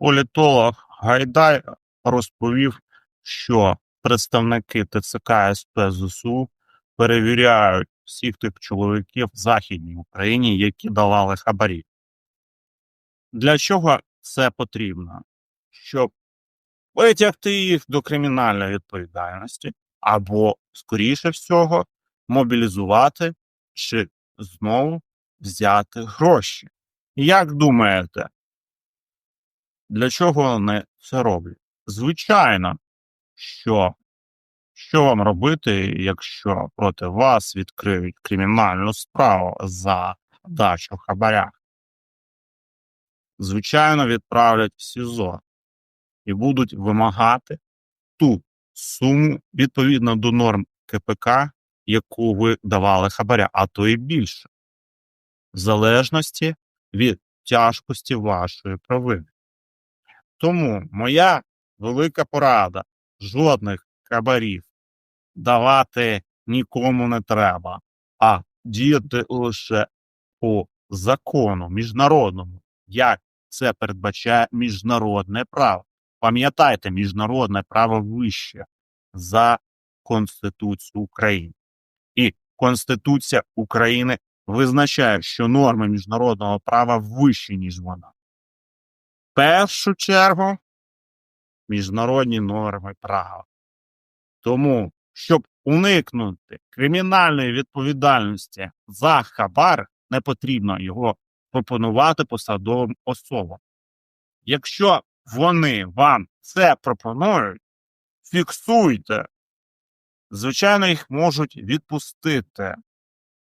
політолог Гайдай розповів, що представники ТЦК СП ЗСУ перевіряють всіх тих чоловіків в Західній Україні, які давали хабарі. Для чого це потрібно? Щоб витягти їх до кримінальної відповідальності, або, скоріше всього, мобілізувати чи знову взяти гроші. Як думаєте, для чого вони це роблять? Звичайно, що що вам робити, якщо проти вас відкриють кримінальну справу за дачу хабаря? Звичайно, відправлять в СІЗО і будуть вимагати ту суму відповідно до норм КПК, яку ви давали хабаря, а то і більше, в залежності від тяжкості вашої провини. Тому моя велика порада: жодних хабарів давати нікому не треба, а діяти лише по закону міжнародному, як це передбачає міжнародне право. Пам'ятайте, міжнародне право вище за Конституцію України. І Конституція України визначає, що норми міжнародного права вищі, ніж вона. Першу чергу міжнародні норми права. Тому, щоб уникнути кримінальної відповідальності за хабар, не потрібно його пропонувати посадовим особам. Якщо вони вам це пропонують, фіксуйте. Звичайно, їх можуть відпустити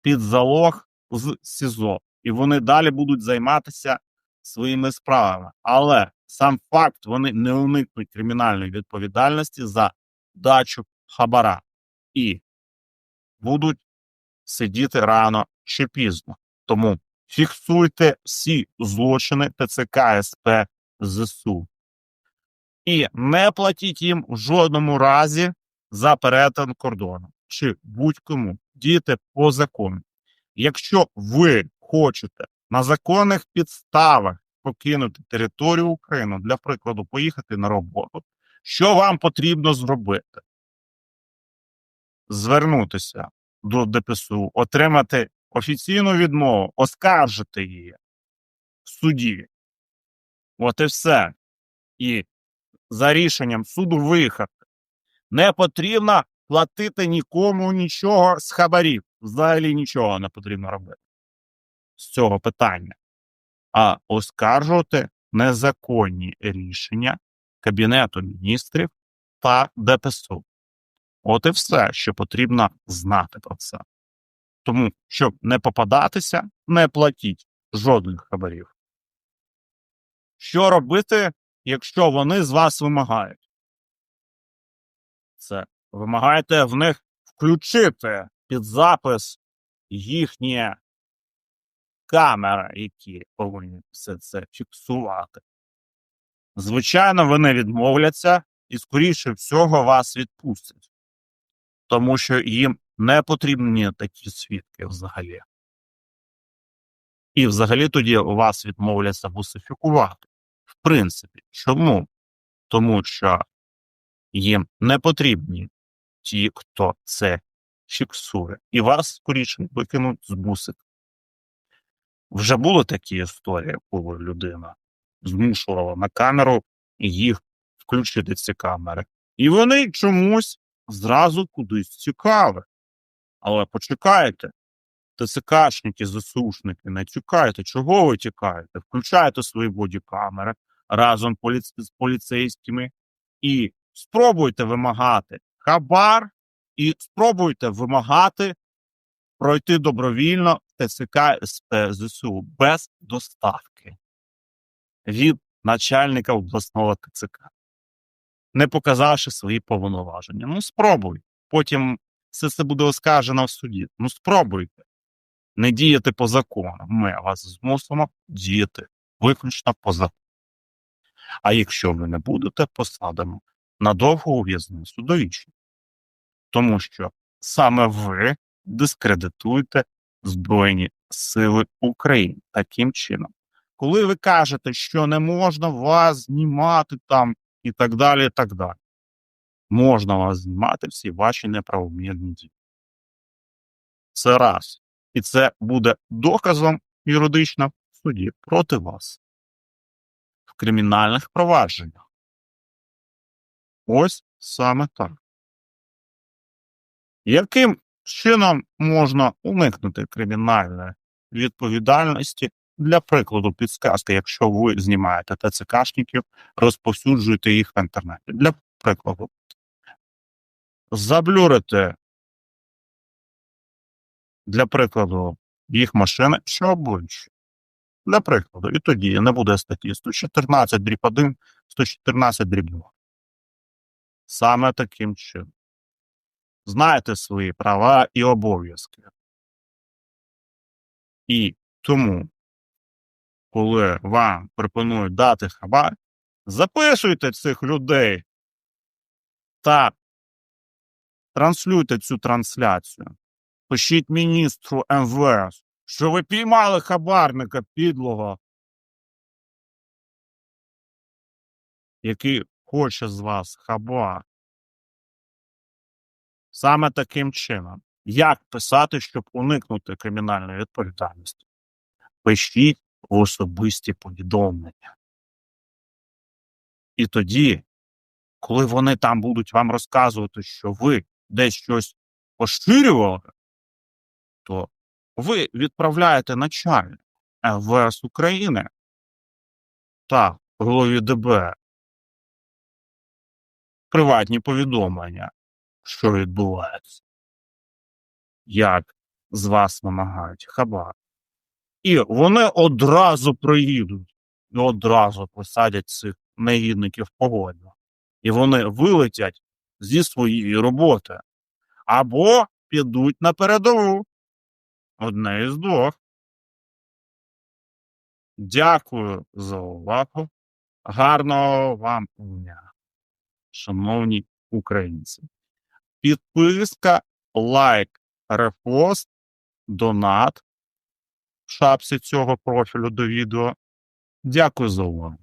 під залог з СІЗО, і вони далі будуть займатися своїми справами. Але сам факт вони не уникнуть кримінальної відповідальності за дачу хабара і будуть сидіти рано чи пізно. Тому фіксуйте всі злочини ТЦК СП ЗСУ. І не платіть їм в жодному разі за перетин кордону чи будь-кому діяти по закону. Якщо ви хочете на законних підставах покинути територію України, для прикладу, поїхати на роботу, що вам потрібно зробити? Звернутися до ДПСУ, отримати офіційну відмову, оскаржити її в суді. От і все. І за рішенням суду виїхати. Не потрібно платити нікому нічого з хабарів. Взагалі нічого не потрібно робити з цього питання, а оскаржувати незаконні рішення Кабінету міністрів та ДПСУ. От і все, що потрібно знати про це. Тому, щоб не попадатися, не платіть жодних хабарів. Що робити, якщо вони з вас вимагають? Це вимагаєте в них включити під запис їхні камери, які повинні все це фіксувати. Звичайно, вони відмовляться і, скоріше всього, вас відпустять, тому що їм не потрібні такі свідки взагалі. І взагалі тоді вас відмовляться бусифікувати. В принципі, чому? Тому що їм не потрібні ті, хто це фіксує, і вас скоріше викинуть з бусик. Вже були такі історії, коли людина змушувала на камеру їх включити ці камери. І вони чомусь зразу кудись тікали. Але почекайте, ТСКшники, ЗСУшники, не тікайте. Чого ви тікаєте? Включайте свої бодікамери разом з поліцейськими і спробуйте вимагати хабар, і спробуйте вимагати пройти добровільно ТСК СП ЗСУ без доставки від начальника обласного ТЦК, не показавши свої повноваження. Ну, спробуй. Потім все це буде оскаржено в суді. Ну, спробуйте. Не діяти по закону. Ми вас змусимо діяти виключно по закону. А якщо ви не будете, посадимо на довгу ув'язницю довічно. Тому що саме ви дискредитуєте Збройні Сили України таким чином, коли ви кажете, що не можна вас знімати там і так далі, і так далі. Можна вас знімати всі ваші неправомірні дії. Це раз. І це буде доказом юридично в суді проти вас в кримінальних провадженнях. Ось саме так. Яким чином можна уникнути кримінальної відповідальності? Для прикладу, підсказки, якщо ви знімаєте ТЦКшників, розповсюджуєте їх в інтернеті. Для прикладу, заблюрите для прикладу їх машини, що обличчя. Для прикладу, і тоді не буде статті 114 дріб 1, 114 дріб 2. Саме таким чином. Знаєте свої права і обов'язки. І тому, коли вам пропонують дати хабар, записуйте цих людей та транслюйте цю трансляцію. Пишіть міністру МВС, що ви піймали хабарника підлого, який хоче з вас хабар. Саме таким чином. Як писати, щоб уникнути кримінальної відповідальності? Пишіть в особисті повідомлення. І тоді, коли вони там будуть вам розказувати, що ви десь щось поширювали, то ви відправляєте начальник МВС України та голові ДБР приватні повідомлення, що відбувається, як з вас вимагають хабар. І вони одразу приїдуть і одразу посадять цих негідників погодно. І вони вилетять зі своєї роботи або підуть на передову. Одне із двох. Дякую за увагу. Гарного вам дня, шановні українці. Підписка, лайк, репост, донат в шапці цього профілю до відео. Дякую за увагу.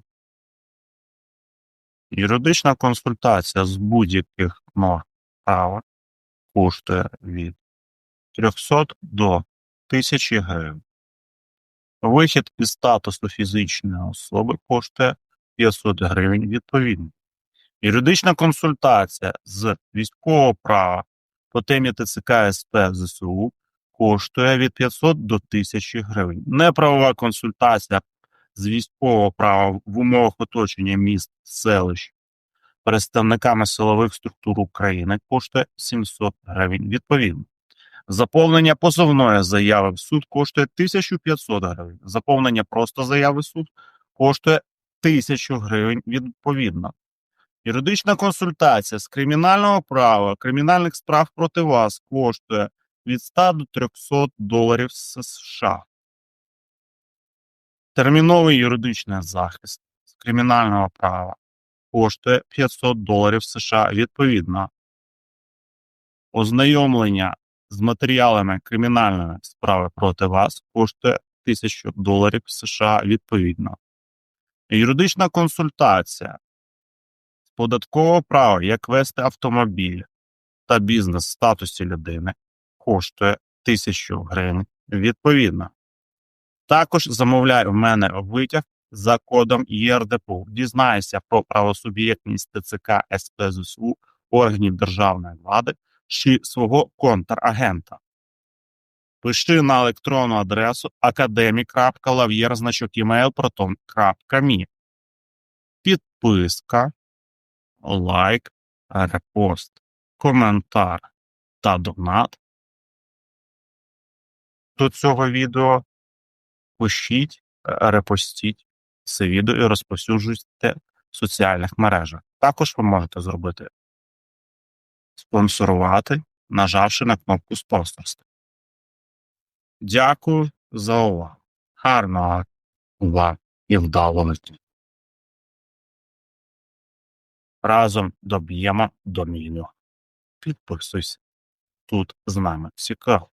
Юридична консультація з будь-яких норм права коштує від 300 до 1000 гривень. Вихід із статусу фізичної особи коштує 500 гривень відповідно. Юридична консультація з військового права по темі ТЦК СП ЗСУ коштує від 500 до 1000 гривень. Неправова консультація з військового права в умовах оточення міст, селищ представниками силових структур України коштує 700 гривень відповідно. Заповнення позовної заяви в суд коштує 1500 гривень. Заповнення просто заяви в суд коштує 1000 гривень відповідно. Юридична консультація з кримінального права, кримінальних справ проти вас коштує від 100 до 300 доларів США. Терміновий юридичний захист з кримінального права коштує 500 доларів США відповідно. Ознайомлення з матеріалами кримінальної справи проти вас коштує 1000 доларів США відповідно. Юридична консультація з податкового права, як вести автомобіль та бізнес в статусі людини коштує 1000 гривень відповідно. Також замовляй у мене витяг за кодом ЄРДПУ. Дізнайся про правосуб'єктність ТЦК СП ЗСУ органів державної влади чи свого контрагента. Пиши на електронну адресу academic.lavyer.email.proton.me Підписка, лайк, репост, коментар та донат до цього відео. Пишіть, репостіть це відео і розповсюджуйте в соціальних мережах. Також ви можете зробити спонсорувати, нажавши на кнопку спонсорства. Дякую за увагу. Гарного вам і вдалого. Разом доб'ємо до мільйона. Підписуйся. Тут з нами цікаво.